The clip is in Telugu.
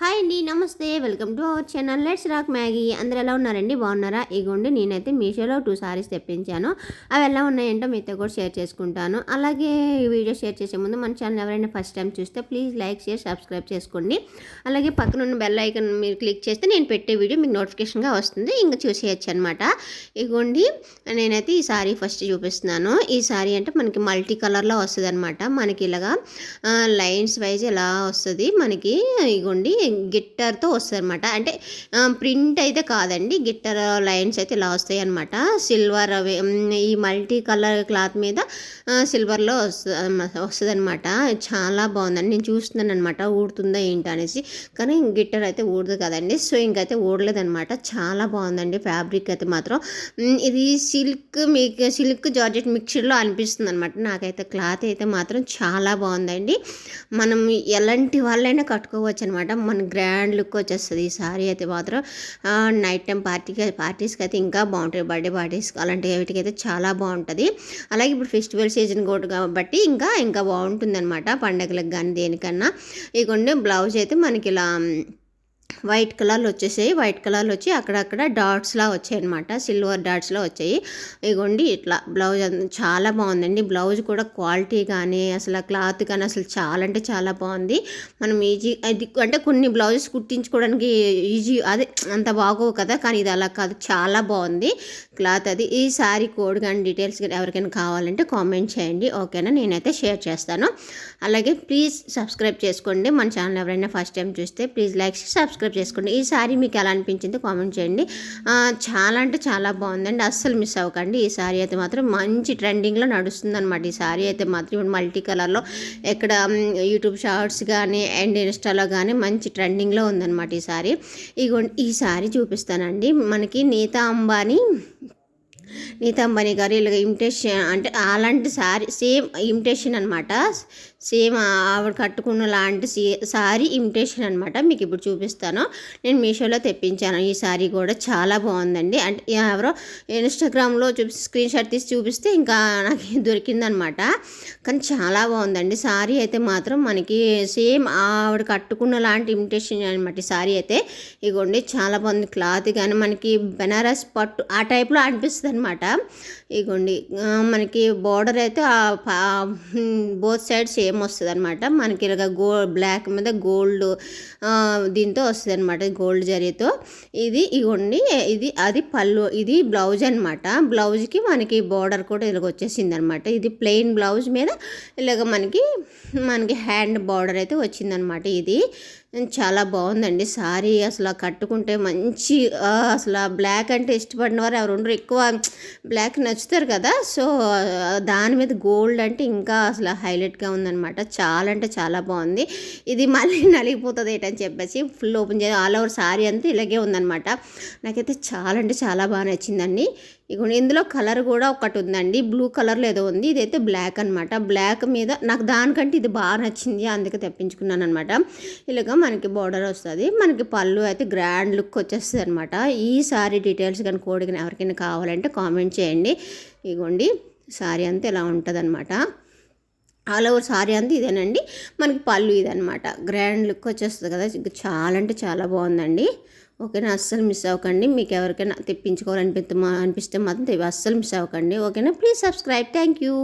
హాయ్ అండి నమస్తే. Welcome to our channel. Let's rock Maggi. అందరు ఎలా ఉన్నారండి? బాగున్నారా? ఇగోండి నేనైతే మీషోలో టూ సారీస్ తెప్పించాను. అవి ఎలా ఉన్నాయంటో మీతో కూడా షేర్ చేసుకుంటాను. అలాగే ఈ వీడియో షేర్ చేసే ముందు మన ఛానల్ ఎవరైనా ఫస్ట్ టైం చూస్తే ప్లీజ్ లైక్ షేర్ సబ్స్క్రైబ్ చేసుకోండి. అలాగే పక్కన ఉన్న బెల్ ఐకన్ మీరు క్లిక్ చేస్తే నేను పెట్టే వీడియో మీకు నోటిఫికేషన్గా వస్తుంది. ఇంకా చూసేయచ్చు అనమాట ఇగోండి నేనైతే ఈ సారీ ఫస్ట్ చూపిస్తున్నాను. ఈ సారీ అంటే మనకి మల్టీ కలర్లో వస్తుంది అనమాట మనకి ఇలాగా లైన్స్ వైజ్ ఇలా వస్తుంది? మనకి ఇగోండి గిట్టర్తో వస్తుంది అనమాట అంటే ప్రింట్ అయితే కాదండి. గిట్టర్ లైన్స్ అయితే ఇలా వస్తాయి అనమాట సిల్వర్ అవి ఈ మల్టీ కలర్ క్లాత్ మీద సిల్వర్లో వస్తుంది వస్తుంది అనమాట చాలా బాగుందండి. నేను చూస్తున్నాను అనమాట ఊడుతుందా ఏంటి అనేసి. కానీ గిట్టర్ అయితే ఊడదు కదండి. సో ఇంకైతే ఊడలేదనమాట చాలా బాగుందండి ఫ్యాబ్రిక్ అయితే మాత్రం. ఇది సిల్క్ మీకు సిల్క్ జార్జెట్ మిక్చర్లో అనిపిస్తుంది అనమాట నాకైతే క్లాత్ అయితే మాత్రం చాలా బాగుందండి. మనం ఎలాంటి వాళ్ళైనా కట్టుకోవచ్చు అనమాట మన మన గ్రాండ్ లుక్ వచ్చేస్తుంది. ఈ సారీ అయితే మాత్రం నైట్ టైం పార్టీకి పార్టీస్కి అయితే ఇంకా బాగుంటుంది బర్త్డే పార్టీస్ అలాంటి వీటికి అయితే చాలా బాగుంటుంది. అలాగే ఇప్పుడు ఫెస్టివల్ సీజన్ కూడా కాబట్టి ఇంకా ఇంకా బాగుంటుంది అనమాట పండగలకు కానీ దేనికన్నా. ఇక బ్లౌజ్ అయితే మనకి ఇలా వైట్ కలర్లు వచ్చేసాయి. వైట్ కలర్లు వచ్చి అక్కడక్కడ డాట్స్లా వచ్చాయి అనమాట సిల్వర్ డాట్స్లో వచ్చాయి. ఇగోండి ఇట్లా బ్లౌజ్ చాలా బాగుందండి. బ్లౌజ్ కూడా క్వాలిటీ కానీ అసలు క్లాత్ కానీ అసలు చాలా అంటే చాలా బాగుంది. మనం ఈజీ అది అంటే కొన్ని బ్లౌజెస్ కుట్టించుకోవడానికి ఈజీ అదే అంత బాగోవు కదా కానీ ఇది అలా కాదు. చాలా బాగుంది క్లాత్ అది. ఈ సారీ కోడ్ కానీ డీటెయిల్స్ కానీ ఎవరికైనా కావాలంటే కామెంట్ చేయండి. ఓకేనా? నేనైతే షేర్ చేస్తాను. అలాగే ప్లీజ్ సబ్స్క్రైబ్ చేసుకోండి. మన ఛానల్ ఎవరైనా ఫస్ట్ టైం చూస్తే ప్లీజ్ లైక్ సబ్స్క్రైబ్ సబ్స్క్రైబ్ చేసుకోండి. ఈ సారీ మీకు ఎలా అనిపించింది కామెంట్ చేయండి. చాలా అంటే చాలా బాగుందండి. అస్సలు మిస్ అవ్వకండి. ఈ సారీ అయితే మాత్రం మంచి ట్రెండింగ్లో నడుస్తుంది అనమాట ఈ సారీ అయితే మాత్రం ఇప్పుడు మల్టీ కలర్లో ఎక్కడ యూట్యూబ్ షార్ట్స్ కానీ అండ్ ఇన్స్టాలో కానీ మంచి ట్రెండింగ్లో ఉందన్నమాట ఈ సారీ. ఇగో ఈ సారీ చూపిస్తానండి. మనకి నీతా అంబానీ నీతా అంబానీ గారు ఇలాగ ఇమిటేషన్ అంటే అలాంటి సారీ సేమ్ ఇమిటేషన్ అనమాట సేమ్ ఆవిడ కట్టుకున్న లాంటి సారీ ఇమిటేషన్ అనమాట మీకు ఇప్పుడు చూపిస్తాను. నేను మీషోలో తెప్పించాను. ఈ సారీ కూడా చాలా బాగుందండి. అంటే ఎవరో ఇన్స్టాగ్రామ్లో చూపి స్క్రీన్ షాట్ తీసి చూపిస్తే ఇంకా నాకు దొరికిందనమాట కానీ చాలా బాగుందండి. సారీ అయితే మాత్రం మనకి సేమ్ ఆవిడ కట్టుకున్న లాంటి ఇమిటేషన్ అనమాట ఈ సారీ అయితే. ఇగోండి చాలా బాగుంది. క్లాత్ కానీ మనకి బెనారస్ పట్టు ఆ టైప్లో అనిపిస్తుంది అనమాట ఇగోండి మనకి బార్డర్ అయితే బోత్ సైడ్ సేమ్ వస్తుంది అనమాట మనకి ఇలాగ గో బ్లాక్ మీద గోల్డ్ దీంతో వస్తుంది అనమాట గోల్డ్ జరీతో. ఇది ఇగోండి ఇది అది పళ్ళు ఇది బ్లౌజ్ అనమాట బ్లౌజ్కి మనకి బార్డర్ కూడా ఇలాగ వచ్చేసింది అనమాట ఇది ప్లెయిన్ బ్లౌజ్ మీద ఇలాగ మనకి మనకి హ్యాండ్ బార్డర్ అయితే వచ్చిందనమాట ఇది. చాలా బాగుందండి. సారీ అసలు కట్టుకుంటే మంచి అసలు బ్లాక్ అంటే ఇష్టపడిన వారు ఎవరు ఎక్కువ బ్లాక్ నచ్చుతారు కదా. సో దాని మీద గోల్డ్ అంటే ఇంకా అసలు హైలైట్గా ఉందనమాట చాలా అంటే చాలా బాగుంది. ఇది మళ్ళీ నలిగిపోతుంది ఏంటని చెప్పేసి ఫుల్ ఓపెన్ చేసి ఆల్ ఓవర్ సారీ అంతా ఇలాగే ఉందనమాట నాకైతే చాలా అంటే చాలా బాగా నచ్చిందండి. ఇక ఇందులో కలర్ కూడా ఒకటి ఉందండి. బ్లూ కలర్లో ఏదో ఉంది. ఇదైతే బ్లాక్ అనమాట బ్లాక్ మీద నాకు దానికంటే ఇది బాగా నచ్చింది. అందుకే తెప్పించుకున్నాను అనమాట ఇలాగ మనకి బార్డర్ వస్తుంది. మనకి పళ్ళు అయితే గ్రాండ్ లుక్ వచ్చేస్తుంది అనమాట ఈ సారీ డీటెయిల్స్ కానీ కోడికి కానీ ఎవరికైనా కావాలంటే కామెంట్ చేయండి. ఇగోండి సారీ అంతా ఇలా ఉంటుంది అనమాట ఆల్ ఓవర్ సారీ అంతా ఇదేనండి. మనకి పళ్ళు ఇదనమాట గ్రాండ్ లుక్ వచ్చేస్తుంది కదా. చాలా అంటే చాలా బాగుందండి. ఓకేనా? అస్సలు మిస్ అవ్వకండి. మీకు ఎవరికైనా తెప్పించుకోవాలనిపిస్తే అనిపిస్తే మాత్రం అస్సలు మిస్ అవ్వకండి. ఓకేనా? Please subscribe thank you